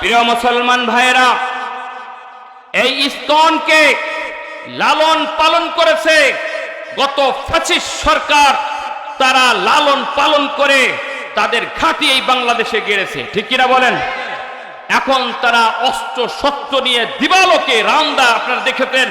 প্রিয় মুসলমান ভাইয়েরা, এই স্তনকে লালন পালন করেছে গত ফ্যাসিস সরকার। তারা লালন পালন করে তাদের ঘাঁটি এই বাংলাদেশে গেড়েছে। ঠিক কিনা বলেন? এখন তারা অস্ত্র শস্ত্র নিয়ে দিবালোকে রামদা আপনারা দেখেছেন,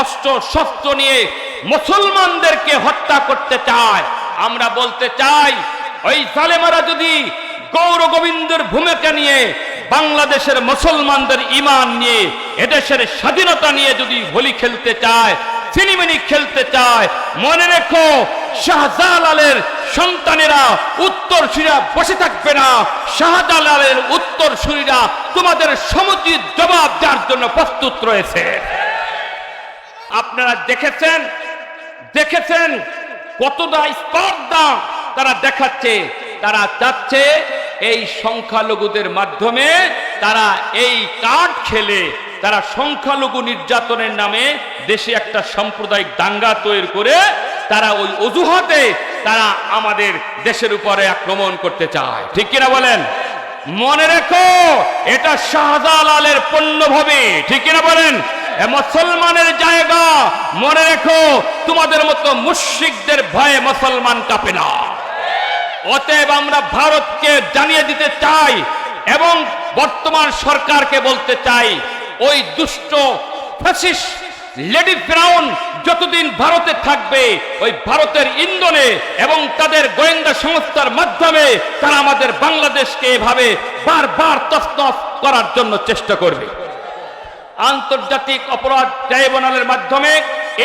অস্ত্র শস্ত্র নিয়ে মুসলমানদেরকে হত্যা করতে চায়। আমরা বলতে চাই, ওই জালেমারা যদি গৌর গোবিন্দের ভূমিকা নিয়ে বাংলাদেশের মুসলমানদের ইমান নিয়ে, এদেশের স্বাধীনতা নিয়ে যদি হোলি খেলতে চায় সিনেমিনি খেলতে চায়, মনে রেখো, শাহজালালের সন্তানেরা উত্তর সুরিয়া বসে থাকবে না। শাহজালালের উত্তর সুরিরা তোমাদের সমুচিত জবাব দেওয়ার জন্য প্রস্তুত রয়েছে। আপনারা দেখেছেন? দেখেছেন? কতটা স্পর্ধা তারা দেখাচ্ছে? তারা চাচ্ছে এই সংখ্যালঘুদের মাধ্যমে তারা এই কার্ড খেলে তারা সংখ্যালঘু নির্যাতনের নামে দেশে একটা সাম্প্রদায়িক দাঙ্গা তৈরি করে তারা ওই অজুহাতে তারা আমাদের দেশের উপরে আক্রমণ করতে চায়। ঠিক কিনা বলেন? মনে রেখো, এটা শাহজালালের পণ্যভূমি। ঠিক কিনা বলেন? মুসলমানের জায়গা, মনে রেখো, তোমাদের মতো মুশ্রিকদের ভয়ে মুসলমান কাঁপে না। অতএব আমরা ভারতকে জানিয়ে দিতে চাই এবং বর্তমান সরকারকে বলতে চাই, ওই দুষ্ট ফ্যাসিস লেডি ফ্রাউন যতদিন ভারতে থাকবে, ওই ভারতের ইন্ধনে এবং তাদের গোয়েন্দা সংস্থার মাধ্যমে তারা আমাদের বাংলাদেশকে এভাবে বারবার তসনস করার জন্য চেষ্টা করবে। আন্তর্জাতিক অপরাধ ট্রাইব্যুনালের মাধ্যমে,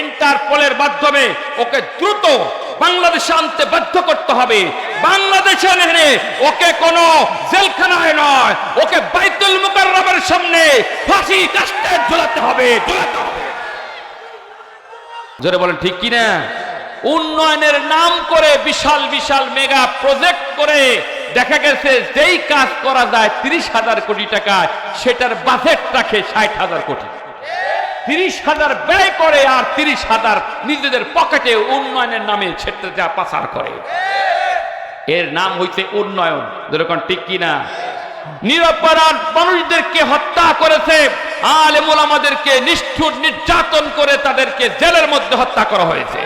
ইন্টারপোলের মাধ্যমে ওকে দ্রুত বাংলাদেশে আনতে বাধ্য করতে হবে। বাংলাদেশে এনে ওকে কোনো জেলখানায় নয়, ওকে বাইতুল মুকাররমের সামনে ফাঁসি কাস্টে ঝুলাতে হবে ঝুলাতে হবে। জোরে বলেন, ঠিক কি না উন্নয়নের নাম করে বিশাল বিশাল মেগা প্রজেক্ট করে দেখা গেছে যেই কাজ করা যায় তিরিশ হাজার কোটি টাকা সেটার বাজেট রাখে ষাট হাজার কোটি। তিরিশ হাজার ব্যয় করে আর তিরিশ হাজার নিজেদের পকেটে উন্নয়নের নামে ক্ষেত্রে যা পাচার করে। এর নাম হইছে উন্নয়ন। যেরকম ঠিক কিনা? নিরপরাধ মানুষদেরকে হত্যা করেছে আলেমুল আমাদেরকে নিষ্ঠুর নির্যাতন করে তাদেরকে জেলের মধ্যে হত্যা করা হয়েছে।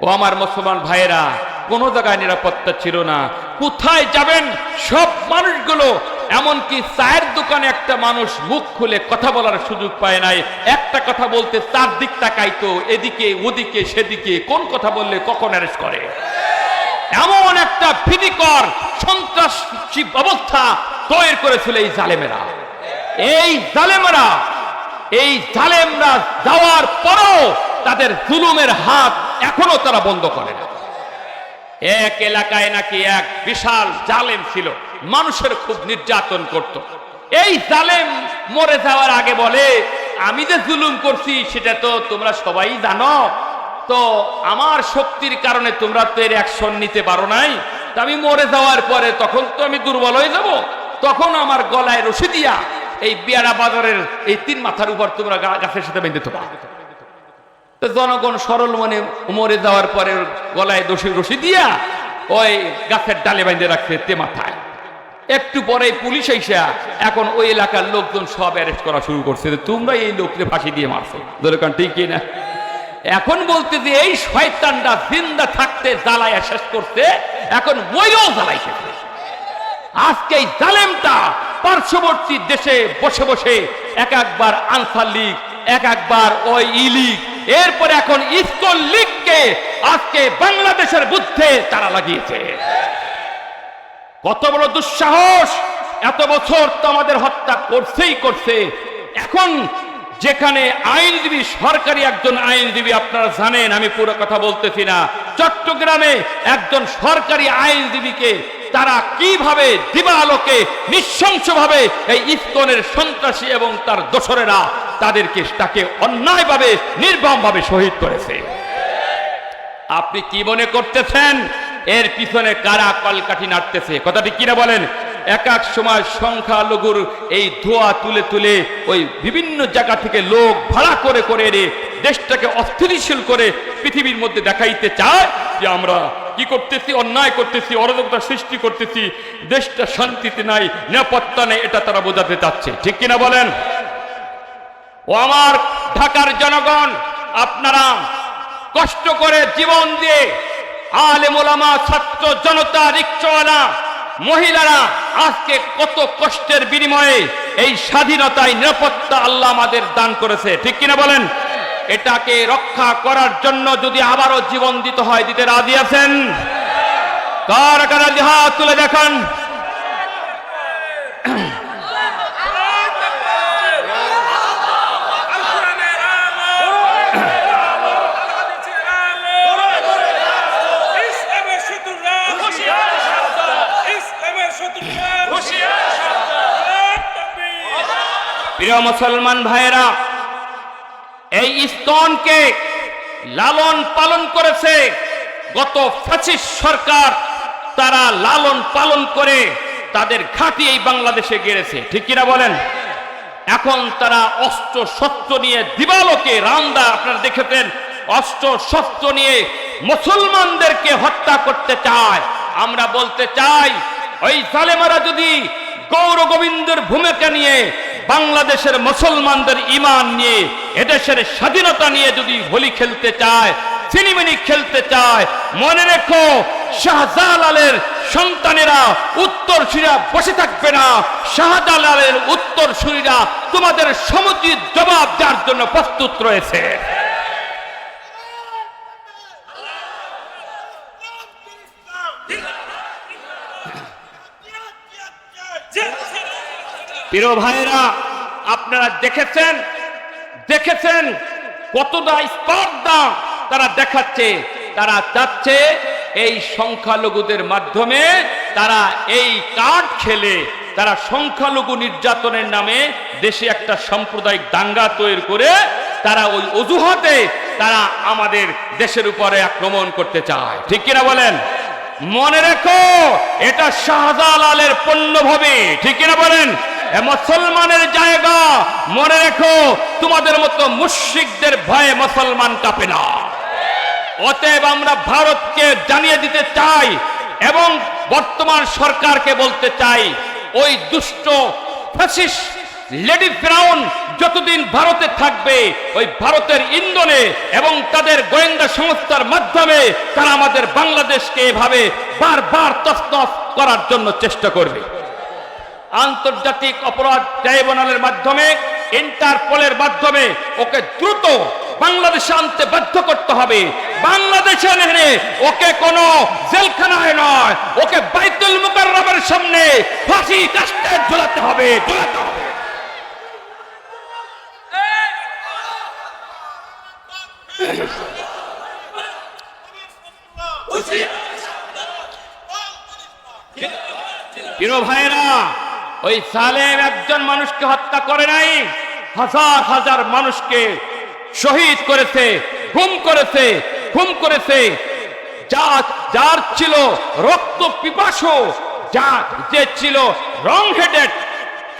ও আমার মুসলমান ভাইয়েরা, কোনো জায়গায় নিরাপত্তা ছিল না। কোথায় যাবেন? সব মানুষগুলো এমনকি চায়ের দোকানে একটা মানুষ মুখ খুলে কথা বলার সুযোগ পায় নাই। একটা কথা বলতে চার দিক তাকাইতো এদিকে, ওদিকে, সেদিকে, কোন কথা বললে কখন অ্যারেস্ট করে? এমন একটা ভীতিকর, সন্ত্রাসী অবস্থা তৈরি করেছিল এই জালেমেরা। এই জালেমেরা, এই জালেমরা যাওয়ার পরও তাদের জুলুমের হাত এখনও তারা বন্ধ করে না। এক এলাকায় নাকি এক বিশাল জালেম ছিল। মানুষের খুব নির্যাতন করত। এই জালেম মরে যাওয়ার আগে বলে, আমি যে জুলুম করছি, সেটা তো তোমরা সবাই জানো। তো আমার শক্তির কারণে তোমরা তো এর অ্যাকশন নিতে পারো নাই। আমি মরে যাওয়ার পরে তখন তো আমি দুর্বল হয়ে যাব। তখন আমার গলায় রশি দিয়া এই বিয়ারা বাজারের এই তিন মাথার উপর তোমরা গাছের সাথে বেঁধে তোবা তো জনগণ সরল মনে মরে যাওয়ার পরে গলায় দোষী রশি দিয়া ওই গাছের ডালে বাইন্ধে রাখছে তে মাথায়। একটু পরে পুলিশ এসা এখন ওই এলাকার লোকজন সব অ্যারেস্ট করা শুরু করছে তোমরা এই লোককে ফাঁসি দিয়ে মারছো। দরকার ঠিক না এখন বলতে যে এই শয়তানটা জিন্দা থাকতে, জ্বালায়া শেষ করছে, এখন ওইও জ্বালাইতেছে আজকে এই জালেমটা পার্শ্ববর্তী দেশে বসে বসে এক একবার আনসার লীগ, এক একবার ওই ই লীগ, এরপরে এখন ইসকন লীগকে আজকে বাংলাদেশের বুদ্ধে তারা লাগিয়েছে। কত বড় দুঃসাহস! এত বছর তো আমাদের হত্যা করছেই করছে। এখন যেখানে আইনজীবী, সরকারি একজন আইনজীবী, আপনারা জানেন, আমি পুরো কথা বলতেছি না। চট্টগ্রামে একজন সরকারি আইনজীবীকে তারা কীভাবে দিবালোকে নৃশংসভাবে এই ইস্কনের সন্ত্রাসী এবং তার দোসরেরা তাদেরকে তাকে অন্যায়ভাবে, নির্মমভাবে শহীদ করেছে। আপনি কি মনে করতেছেন এর পিছনে কারা কলকাঠি নাড়তেছে? কথাটি কিনা বলেন? এক এক সময় সংখ্যালঘুর এই ধোয়া তুলে তুলে ওই বিভিন্ন জায়গা থেকে লোক ভাড়া করে করে এনে দেশটাকে অস্থিতিশীল করে পৃথিবীর মধ্যে দেখাইতে চায় যে আমরা কি করতেছি, অন্যায় করতেছি, অরাজকতা সৃষ্টি করতেছি, দেশটা শান্তিতে নাই, নিরাপত্তা নেই, এটা তারা বোঝাতে চাচ্ছে। ঠিক কিনা বলেন? ও আমার ঢাকার জনগণ, আপনারা কষ্ট করে জীবন দিয়ে আলেম ছাত্র জনতা, রিক্সওয়ালা, মহিলারা আজকে কত কষ্টের বিনিময়ে এই স্বাধীনতায় নিরাপত্তা আল্লাহ আমাদের দান করেছে। ঠিক কিনা বলেন? এটাকে রক্ষা করার জন্য যদি আবারও জীবন দিতে হয়, দিতে রাজি আছেন? কার কারা হাত তুলে দেখান? প্রিয় মুসলমান ভাইয়েরা, এই স্তনকে লালন পালন করেছে গত ফ্যাসিস্ট সরকার। তারা লালন পালন করে তাদের ঘাঁটি এই বাংলাদেশে গেড়েছে। ঠিক কিনা বলেন? এখন তারা অস্ত্র শস্ত্র নিয়ে দিবালোকে রামদা আপনারা দেখেছেন, অস্ত্র শস্ত্র নিয়ে মুসলমানদেরকে হত্যা করতে চায়। আমরা বলতে চাই, ওই জালেমারা যদি গৌর গোবিন্দের ভূমিকা নিয়ে বাংলাদেশের মুসলমানদের ইমান নিয়ে, এদেশের স্বাধীনতা নিয়ে যদি হোলি খেলতে চায় চিনিমিনি খেলতে চায়, মনে রেখো শাহজালালের সন্তানেরা উত্তর সুরা বসে থাকবে না। শাহজালালের উত্তর সুরিরা তোমাদের সমুচিত জবাব দেওয়ার জন্য প্রস্তুত রয়েছে। প্রিয় ভাইরা আপনারা দেখেছেন? দেখেছেন কতটা স্পর্ধা তারা দেখাচ্ছে? তারা চাচ্ছে এই সংখ্যালঘুদের মাধ্যমে তারা এই কার্ড খেলে তারা সংখ্যালঘু নির্যাতনের নামে দেশে একটা সাম্প্রদায়িক দাঙ্গা তৈরি করে তারা ওই অজুহাতে তারা আমাদের দেশের উপরে আক্রমণ করতে চায়। ঠিক কিনা বলেন? মনে রেখো, এটা শাহজালালের পণ্যভূমি। ঠিক কিনা বলেন? মুসলমানের জায়গা, মনে রেখো, তোমাদের মতো মুশ্রিকদের ভয়ে মুসলমান কাঁপে না। অতএব আমরা ভারতকে জানিয়ে দিতে চাই এবং বর্তমান সরকারকে বলতে চাই, ওই দুষ্ট ফ্যাসিস লেডি ফ্রাউন যতদিন ভারতে থাকবে, ওই ভারতের ইন্ধনে এবং তাদের গোয়েন্দা সংস্থার মাধ্যমে তারা আমাদের বাংলাদেশকে এভাবে বারবার তসনস করার জন্য চেষ্টা করবে। আন্তর্জাতিক অপরাধ ট্রাইব্যুনালের মাধ্যমে ইন্টারপোলের মাধ্যমে ওকে দ্রুত বাংলাদেশে আনতে বাধ্য করতে হবে। বাংলাদেশে এনে ওকে কোনো জেলখানায় নয় ওকে বাইতুল মুকাররমের সামনে ফাঁসি কাস্টে ঝোলাতে হবে। ঝোলাতে হবে। প্রিয় ভাইরা ওই সালেম একজন মানুষকে হত্যা করে নাই, হাজার হাজার মানুষকে শহীদ করেছে, গুম করেছে গুম করেছে। যা, যার ছিল রক্ত পিপাসু, যা যে ছিল রং হেডেড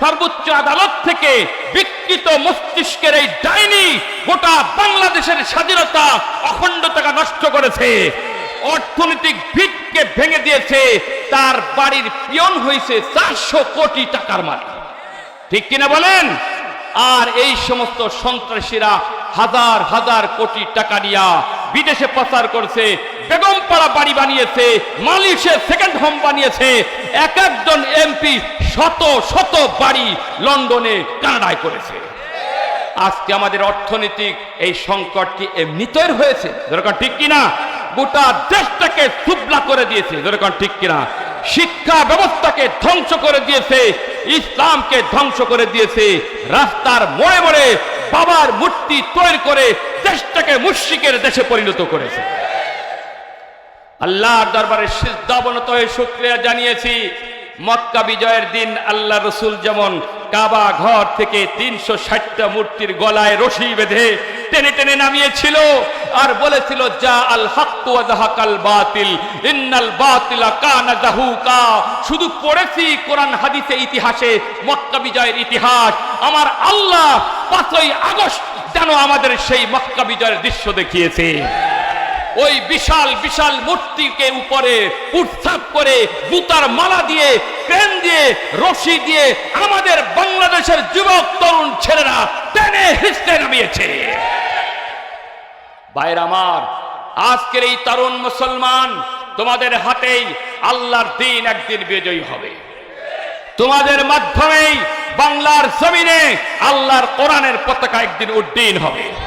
সর্বোচ্চ আদালত থেকে বিকৃত মস্তিষ্কের এই ডাইনি গোটা বাংলাদেশের স্বাধীনতা অখণ্ডতাকে নষ্ট করেছে। অর্থনৈতিক ভিতকে ভেঙে দিয়েছে, তার বাড়ির পিয়ন হয়েছে চারশো কোটি টাকার মালিক। ঠিক কিনা বলেন? আর এই সমস্ত সন্ত্রাসীরা হাজার হাজার কোটি টাকা নিয়া বিদেশে পাচার করছে, বেগমপাড়া বাড়ি বানিয়েছে মালয়েশিয়া সেকেন্ড হোম বানিয়েছে, এক একজন এমপি শত শত বাড়ি লন্ডনে, কানাডায় করেছে। আজকে আমাদের অর্থনৈতিক এই সংকট কি হয়েছে। দরকার ঠিক কিনা? গোটা দেশটাকে সুবলা করে দিয়েছে। যেরকম ঠিক কিনা? শিক্ষা ব্যবস্থাকে ধ্বংস করে দিয়েছে, ইসলামকে ধ্বংস করে দিয়েছে। রাস্তার মোড়ে মোড়ে বাবার মূর্তি তৈরি করে দেশটাকে মুশিকের দেশে পরিণত করেছে। আল্লাহর দরবারে সিদ্ধাবনত হয়ে শুক্রিয়া জানিয়েছি। মক্কা বিজয়ের দিন আল্লাহ রসুল যেমন কাবা ঘর থেকে তিনশো ষাটটা মূর্তির গলায় রশি বেঁধে টেনে টেনে নামিয়েছিল আর বলেছিল, যা আল হাক্কু বাতিল, ইন্নাল বাতিলা শুধু পড়েছি কোরআন, হাদিসে, ইতিহাসে, মক্কা বিজয়ের ইতিহাস। আমার আল্লাহ পাঁচই আগস্ট যেন আমাদের সেই মক্কা বিজয়ের দৃশ্য দেখিয়েছে। ওই বিশাল বিশাল মূর্তিকে উপরে উৎসাপ করে জুতার মালা দিয়ে, ক্রেন দিয়ে, রশি দিয়ে আমাদের বাংলাদেশের যুবক, তরুণ ছেলেরা টেনে হিসতে নামিয়েছে। ভাইর আমার, আজকের এই তরুণ মুসলমান তোমাদের হাতেই আল্লাহর দিন একদিন বিজয়ী হবে। তোমাদের মাধ্যমেই বাংলার জমিনে আল্লাহর কোরআনের পতাকা একদিন উড্ডীন হবে।